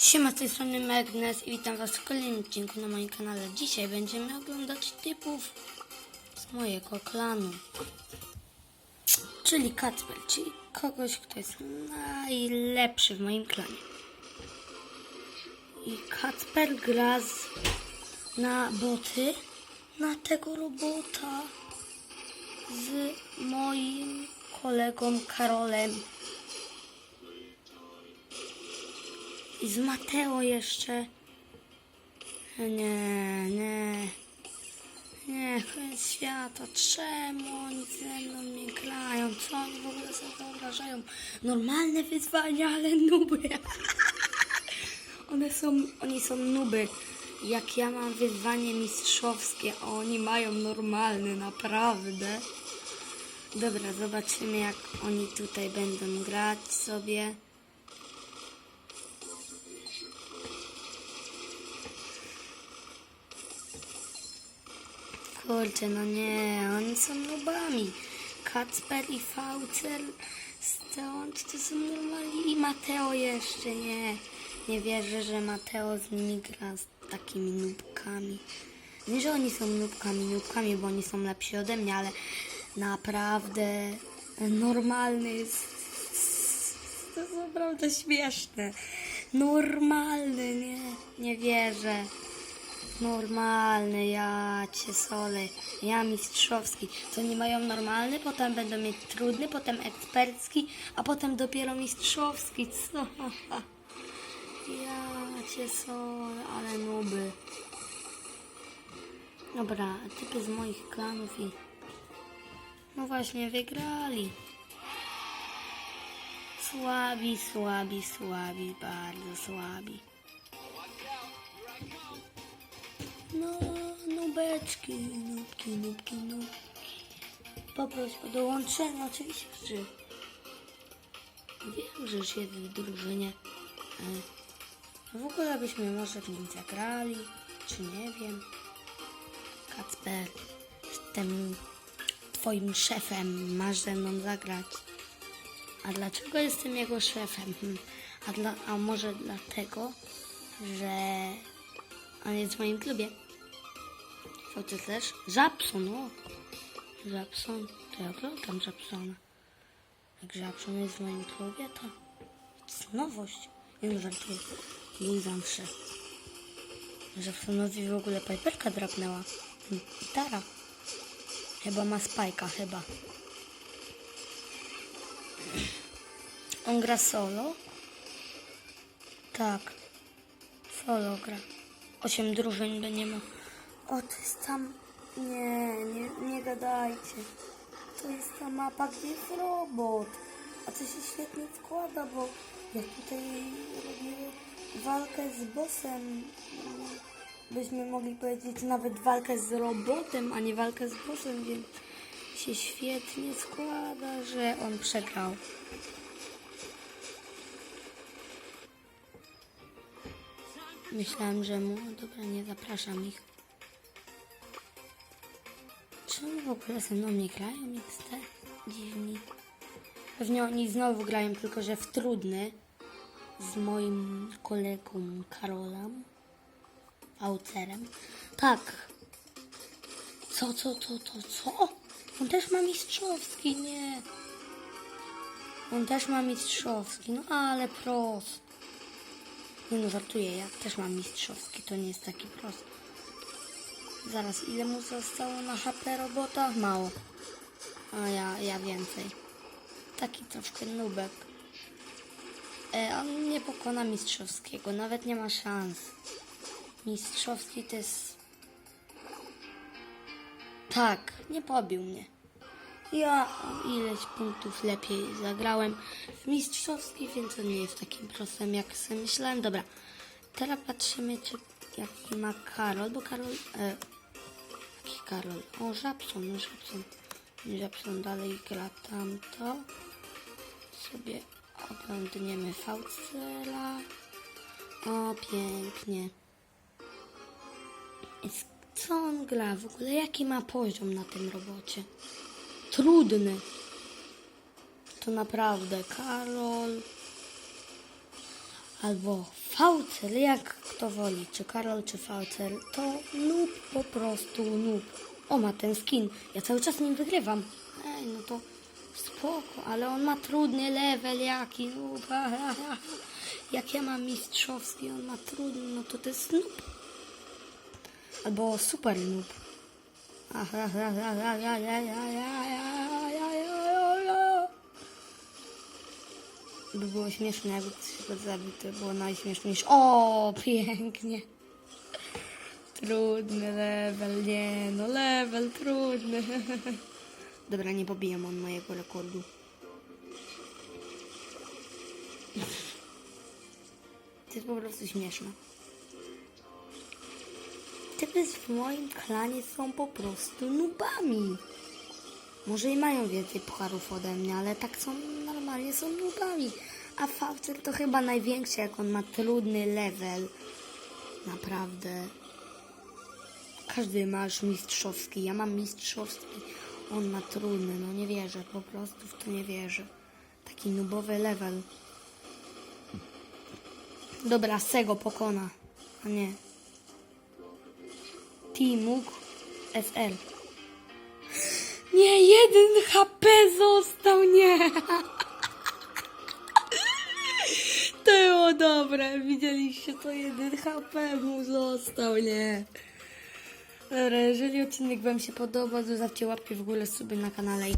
Siema, z tej strony Magnes i witam was w kolejnym odcinku na moim kanale. Dzisiaj będziemy oglądać typów z mojego klanu. Czyli Kacper, czyli kogoś, kto jest najlepszy w moim klanie. I Kacper gra z, na boty, na tego robota z moim kolegą Karolem. I z Mateo jeszcze. Nie, nie. Nie, koniec świata. Czemu oni ze mną nie grają? Co oni w ogóle sobie wyobrażają? Normalne wyzwania, ale nuby. One są, oni są nuby. Jak ja mam wyzwanie mistrzowskie, a oni mają normalne, naprawdę. Dobra, zobaczymy jak oni tutaj będą grać sobie. Kurczę, no nie, oni są nubami. Kacper i Faucer stąd to są normalni. I Mateo jeszcze nie. Nie wierzę, że Mateo z nimi gra z takimi nubkami. Nie, że oni są nubkami, nubkami, bo oni są lepsi ode mnie, ale naprawdę normalny jest. To jest naprawdę śmieszne. Normalny, nie, nie wierzę. Normalny, ja cię solę, ja mistrzowski. To nie mają normalny, potem będą mieć trudny, potem ekspercki, a potem dopiero mistrzowski. Co? Ja cię solę, ale nuby. Dobra, typy z moich klanów i... No właśnie, wygrali. Słabi, słabi, słabi, bardzo słabi. No, nubeczki, nubki, nubki, nubki. Poproś o dołączenie, oczywiście, że wiem, że jest w drużynie. E, W ogóle byśmy może w nim zagrali, czy nie wiem. Kacper, jestem twoim szefem, masz ze mną zagrać. A dlaczego jestem jego szefem? Hm. A, dla, a może dlatego, że on jest w moim klubie. Co ty też? Żabson, o. Żabson. To ja oglądam Żabsona. Jak Żabson jest w moim klubie, to jest nowość. Nie no, żartuję. Był zawsze. Żabsonowi w ogóle Piperka drapnęła. Gitara. Chyba ma spajka, chyba. On gra solo? Tak. Solo gra. Osiem drużyn by nie ma. O, to jest tam... Nie, nie, nie gadajcie. To jest ta mapa, gdzie jest robot. A to się świetnie składa, bo jak tutaj robimy walkę z bossem, byśmy mogli powiedzieć nawet walkę z robotem, a nie walkę z bossem, więc się świetnie składa, że on przegrał. Myślałem, że mu... Dobra, nie zapraszam ich. Oni w ogóle ze mną nie grają XT? Dziwni. Pewnie oni znowu grają, tylko że w trudny. Z moim kolegą Karolem. Aucerem. Tak. Co, co, co, co, co? On też ma mistrzowski, nie. On też ma mistrzowski, no ale prost. Nie no, żartuję, ja też mam mistrzowski, to nie jest taki prosty. Zaraz, ile mu zostało na HP robota? Mało. A ja, ja więcej. Taki troszkę nubek. E, on nie pokona mistrzowskiego, nawet nie ma szans. Mistrzowski to jest... Tak, nie pobił mnie. Ja ileś punktów lepiej zagrałem w mistrzowski, więc on nie jest takim prostym, jak sobie myślałem. Dobra, teraz patrzymy, czy jaki ma Karol, bo Karol... E, jaki Karol? O, Żabson, no Żabson. Żabson dalej gra tamto. Sobie oglądniemy Faucela. O, pięknie. Co on gra w ogóle? Jaki ma poziom na tym robocie? Trudny. To naprawdę Karol albo Faucel, jak kto woli, czy Karol, czy Faucel, to noob, po prostu noob. O, ma ten skin, ja cały czas nim wygrywam. Ej, no to spoko, ale on ma trudny level, jaki noob. Jak ja mam mistrzowski, on ma trudny, no to to jest noob. Albo super noob ja, ja, ja, ja, ja. By było śmieszne, jakby ktoś go zabił, to było najśmieszniejsze. O, pięknie. Trudny level, nie no, level trudny. Dobra, nie pobiję on mojego rekordu. To jest po prostu śmieszne. Typy w moim klanie są po prostu nubami. Może i mają więcej pucharów ode mnie, ale tak są normalnie są nubami. A Faucer to chyba największy, jak on ma trudny level. Naprawdę. Każdy ma mistrzowski. Ja mam mistrzowski. On ma trudny. No nie wierzę. Po prostu w to nie wierzę. Taki nubowy level. Dobra, Sego pokona. A nie. Timuk SL. Nie, jeden HP został, nie. dobre. Widzieliście to jeden HP mu został, nie. Dobra, jeżeli odcinek Wam się podoba, zostawcie łapkę w górę sobie na kanale